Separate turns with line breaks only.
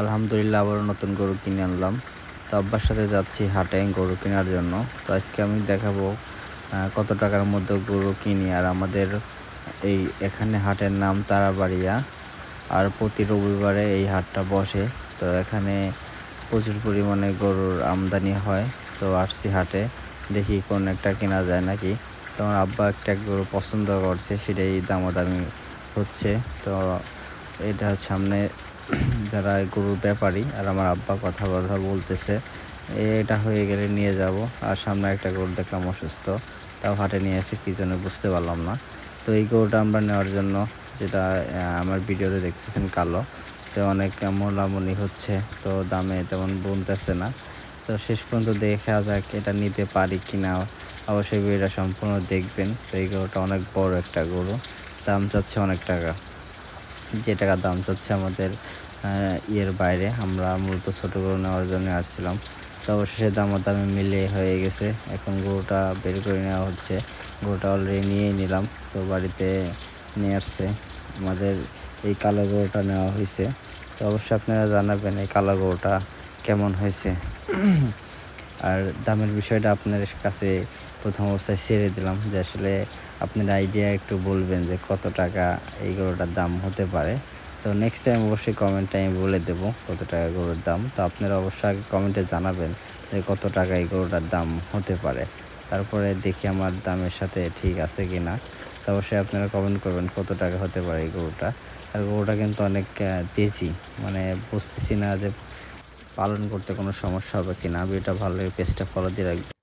আলহামদুলিল্লাহ আবারও নতুন গরু কিনে আনলাম। তো আব্বার সাথে যাচ্ছি হাটে গরু কেনার জন্য। তো আজকে আমি দেখাবো কত টাকার মধ্যে গরু কিনি। আর আমাদের এই এখানে হাটের নাম তারাবাড়িয়া। আর প্রতি রবিবারে এই হাটটা বসে। তো এখানে প্রচুর পরিমাণে গরুর আমদানি হয়। তো আসছি হাটে, দেখি কোন একটা কেনা যায় নাকি। তো আমার আব্বা একটা গরু পছন্দ করছে, সেটাই দামাদামি হচ্ছে। তো এটা সামনে যারা গরুর ব্যাপারী আর আমার আব্বা কথা কথা বলতেছে, এটা হয়ে গেলে নিয়ে যাব। আর সামনে একটা গরু দেখলাম অসুস্থ, তাও হাটে নিয়ে এসে কী জন্য বুঝতে পারলাম না। তো এই গরুটা আমরা নেওয়ার জন্য যেটা আমার ভিডিওতে দেখতেছেন কালো, তো অনেক মোলামুলি হচ্ছে, তো দামে তেমন বুনতেছে না। তো শেষ পর্যন্ত দেখা যাক এটা নিতে পারি কিনা। অবশ্যই ভিডিওটা সম্পূর্ণ দেখবেন। তো এই গরুটা অনেক বড় একটা গরু, দাম চাচ্ছে অনেক টাকা। যে টাকা দাম চলছে আমাদের ইয়ের বাইরে, আমরা মূলত ছোটো গরু নেওয়ার জন্য আসছিলাম। তো অবশেষে দামাদামি মিলে হয়ে গেছে। এখন গরুটা বের করে নেওয়া হচ্ছে। গরুটা অলরেডি নিয়েই নিলাম, তো বাড়িতে নিয়ে আসছে। আমাদের এই কালো গরুটা নেওয়া হয়েছে। তো অবশ্যই আপনারা জানাবেন এই কালো গরুটা কেমন হয়েছে। আর দামের বিষয়টা আপনার কাছে প্রথম অবস্থায় ছেড়ে দিলাম যে আসলে আপনার আইডিয়া একটু বলবেন যে কত টাকা এই গরুটার দাম হতে পারে। তো নেক্সট টাইম অবশ্যই কমেন্টে আমি বলে দেবো কত টাকা গরুর দাম। তো আপনারা অবশ্যই আগে কমেন্টে জানাবেন যে কত টাকা এই গরুটার দাম হতে পারে। তারপরে দেখি আমার দামের সাথে ঠিক আছে কি না তো অবশ্যই আপনারা কমেন্ট করবেন কত টাকা হতে পারে এই গরুটা। আর গরুটা কিন্তু অনেক তেজি। মানে বুঝতেছি না যে পালন করতে কোনো সমস্যা হবে কি না এটা ভালো লাগে ফলো দিয়ে রাখবেন।